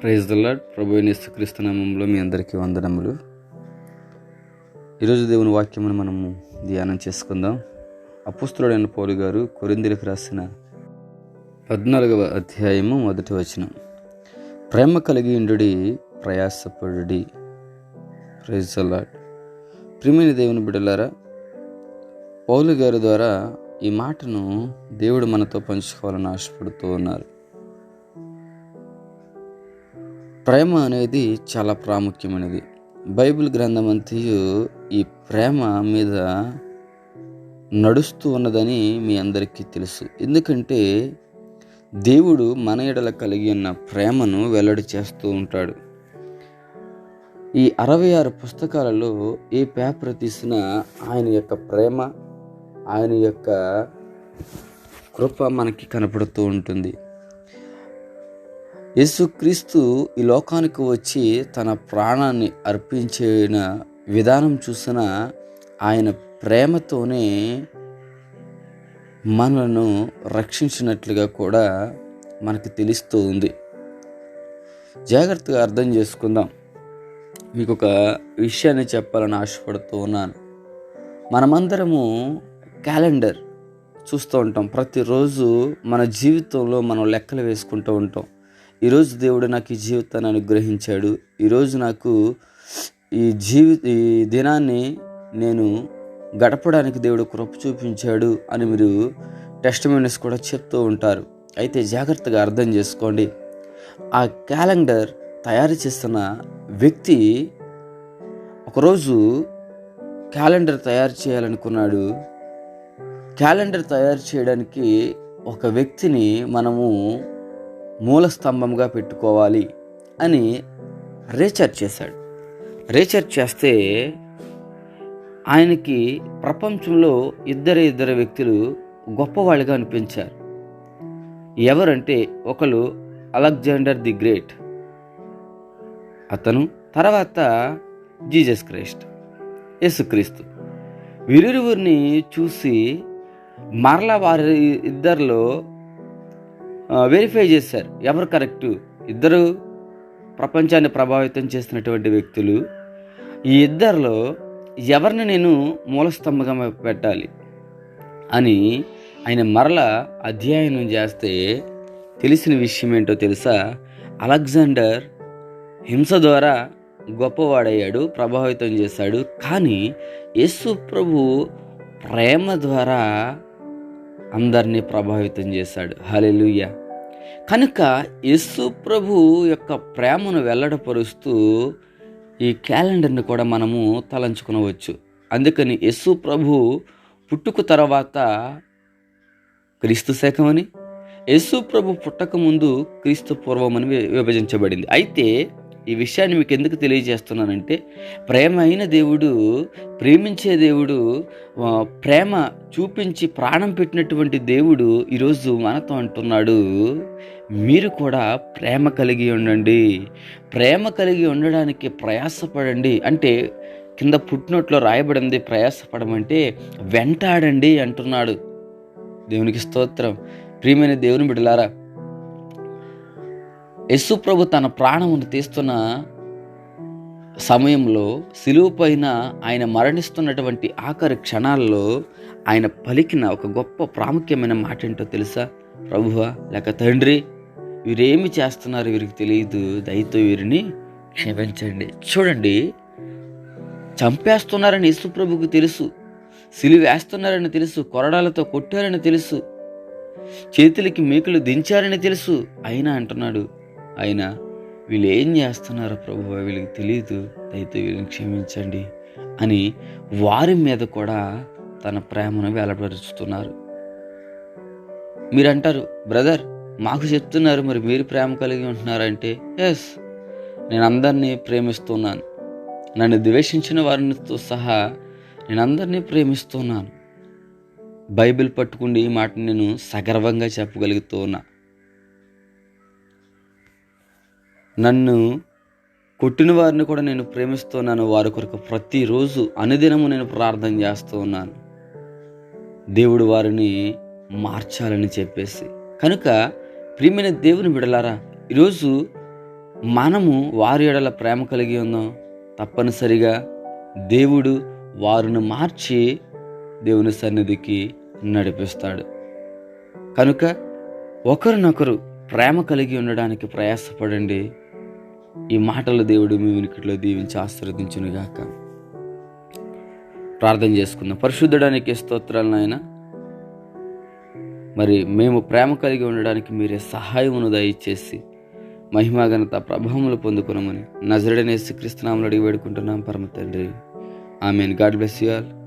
Praise దల్లాడ్ ప్రభు క్రీస్తు నామంలో మీ అందరికీ వందనములు. ఈరోజు దేవుని వాక్యమును మనము ధ్యానం చేసుకుందాం. అపుస్తుడైన పౌలు గారు కొరిందులకు రాసిన పద్నాలుగవ అధ్యాయము మొదటి వచనం. ప్రేమ కలిగి ఉండుడి ప్రయాసపడుడి. ప్రైజ్ దల్లాడ్ ప్రిమిని దేవుని బిడ్డలారా పౌలు గారి ద్వారా ఈ మాటను దేవుడు మనతో పంచుకోవాలని ఆశపడుతూ ఉన్నారు. ప్రేమ అనేది చాలా ప్రాముఖ్యమైనది. బైబిల్ గ్రంథం అంతయు ఈ ప్రేమ మీద నడుస్తూ ఉన్నదని మీ అందరికీ తెలుసు. ఎందుకంటే దేవుడు మన ఎడల కలిగి ఉన్న ప్రేమను వెల్లడి చేస్తూ ఉంటాడు. ఈ అరవై ఆరు పుస్తకాలలో ఏ పేపర్ తీసినా ఆయన యొక్క ప్రేమ ఆయన యొక్క కృప మనకి కనపడుతూ ఉంటుంది. యేసుక్రీస్తు ఈ లోకానికి వచ్చి తన ప్రాణాన్ని అర్పించిన విధానం చూసిన ఆయన ప్రేమతోనే మనలను రక్షించినట్లుగా కూడా మనకు తెలుస్తూ ఉంది జాగ్రత్తగా అర్థం చేసుకుందాం. మీకు ఒక విషయాన్ని చెప్పాలని ఆశపడుతూ ఉన్నాను. మనమందరము క్యాలెండర్ చూస్తూ ఉంటాం. ప్రతిరోజు మన జీవితంలో మనం లెక్కలు వేసుకుంటూ ఉంటాం. ఈరోజు దేవుడు నాకు ఈ జీవితాన్ని అనుగ్రహించాడు. ఈరోజు నాకు ఈ జీవి ఈ దినాన్ని నేను గడపడానికి దేవుడు కృప చూపించాడు అని మీరు టెస్ట్ కూడా చెప్తూ ఉంటారు. అయితే జాగ్రత్తగా అర్థం చేసుకోండి. ఆ క్యాలెండర్ తయారు చేస్తున్న వ్యక్తి ఒకరోజు క్యాలెండర్ తయారు చేయాలనుకున్నాడు. క్యాలెండర్ తయారు చేయడానికి ఒక వ్యక్తిని మనము మూలస్తంభంగా పెట్టుకోవాలి అని రీసెర్చ్ చేశాడు. రీసెర్చ్ చేస్తే ఆయనకి ప్రపంచంలో ఇద్దరు ఇద్దరు వ్యక్తులు గొప్పవాళ్ళుగా అనిపించారు. ఎవరంటే ఒకరు అలెగ్జాండర్ ది గ్రేట్ అతను తర్వాత జీజస్ క్రైస్ట్ యేసుక్రీస్తు. వీరిరువురిని చూసి మరలా వారి ఇద్దరిలో వెరిఫై చేశారు. ఎవరు కరెక్టు ఇద్దరు ప్రపంచాన్ని ప్రభావితం చేసినటువంటి వ్యక్తులు. ఈ ఇద్దరిలో ఎవరిని నేను మూలస్తంభగా పెట్టాలి అని ఆయన మరల అధ్యయనం చేస్తే తెలిసిన విషయం ఏంటో తెలుసా? అలెగ్జాండర్ హింస ద్వారా గొప్పవాడయ్యాడు ప్రభావితం చేశాడు. కానీ యేసు ప్రభు ప్రేమ ద్వారా అందరినీ ప్రభావితం చేశాడు. హలెలుయ్య కనుక యేసు ప్రభు యొక్క ప్రేమను వెల్లడపరుస్తూ ఈ క్యాలెండర్ని కూడా మనము తలంచుకునవచ్చు. అందుకని యేసు ప్రభు పుట్టుకు తర్వాత క్రీస్తు శకమని యేసు ప్రభు పుట్టక ముందు క్రీస్తు పూర్వమని విభజించబడింది. అయితే ఈ విషయాన్ని మీకు ఎందుకు తెలియజేస్తున్నానంటే ప్రేమ అయిన దేవుడు ప్రేమించే దేవుడు ప్రేమ చూపించి ప్రాణం పెట్టినటువంటి దేవుడు ఈరోజు మనతో అంటున్నాడు. మీరు కూడా ప్రేమ కలిగి ఉండండి. ప్రేమ కలిగి ఉండడానికి ప్రయాసపడండి. అంటే కింద పుట్టినట్లో రాయబడింది ప్రయాసపడమంటే వెంటాడండి అంటున్నాడు. దేవునికి స్తోత్రం. ప్రియమైన దేవుని బిడలారా యశుప్రభు తన ప్రాణమును తీస్తున్న సమయంలో సిలువు పైన ఆయన మరణిస్తున్నటువంటి ఆఖరి క్షణాల్లో ఆయన పలికిన ఒక గొప్ప ప్రాముఖ్యమైన మాట ఏంటో తెలుసా? ప్రభువా లేక తండ్రి వీరేమి చేస్తున్నారు వీరికి తెలియదు. దయతో వీరిని క్షమించండి. చూడండి చంపేస్తున్నారని యేసుప్రభుకు తెలుసు. సిలువ వేస్తున్నారని తెలుసు. కొరడాలతో కొట్టారని తెలుసు. చేతులకి మేకులు దించారని తెలుసు. అయినా అంటున్నాడు అయినా వీళ్ళు ఏం చేస్తున్నారో ప్రభు వీళ్ళకి తెలియదు అయితే వీళ్ళని క్షమించండి అని వారి మీద కూడా తన ప్రేమను వెలపరుచుతున్నారు మీరు అంటారు బ్రదర్ మాకు చెప్తున్నారు మరి మీరు ప్రేమ కలిగి ఉంటున్నారంటే ఎస్ నేను అందరినీ ప్రేమిస్తున్నాను. నన్ను ద్వేషించిన వారితో సహా నేను అందరినీ ప్రేమిస్తున్నాను. బైబిల్ పట్టుకుండి ఈ మాట నేను సగర్వంగా చెప్పగలుగుతూ ఉన్నా నన్ను కొట్టిన వారిని కూడా నేను ప్రేమిస్తున్నాను. వారి కొరకు ప్రతిరోజు అనుదినము నేను ప్రార్థన చేస్తూ ఉన్నాను. దేవుడు వారిని మార్చాలని చెప్పేసి. కనుక ప్రియమైన దేవుని విడలారా ఈరోజు మనము వారి ఎడల ప్రేమ కలిగి ఉందాం తప్పనిసరిగా దేవుడు వారిని మార్చి దేవుని సన్నిధికి నడిపిస్తాడు. కనుక ఒకరినొకరు ప్రేమ కలిగి ఉండడానికి ప్రయాసపడండి. ఈ మాటలు దేవుడు మీ వినికిట్లో దీవించి ఆశీర్వదించునుగాక. ప్రార్థన చేసుకుందాం. పరిశుద్ధడానికి స్తోత్రాలు నాయన. మరి మేము ప్రేమ కలిగి ఉండడానికి మీరే సహాయమును దయచేసి మహిమాగనత ప్రభావములు పొందుకునమని నజరడనేసి క్రీస్తునాములు అడిగి వేడుకుంటున్నాం. పరమ తండ్రి. Amen. God bless you all.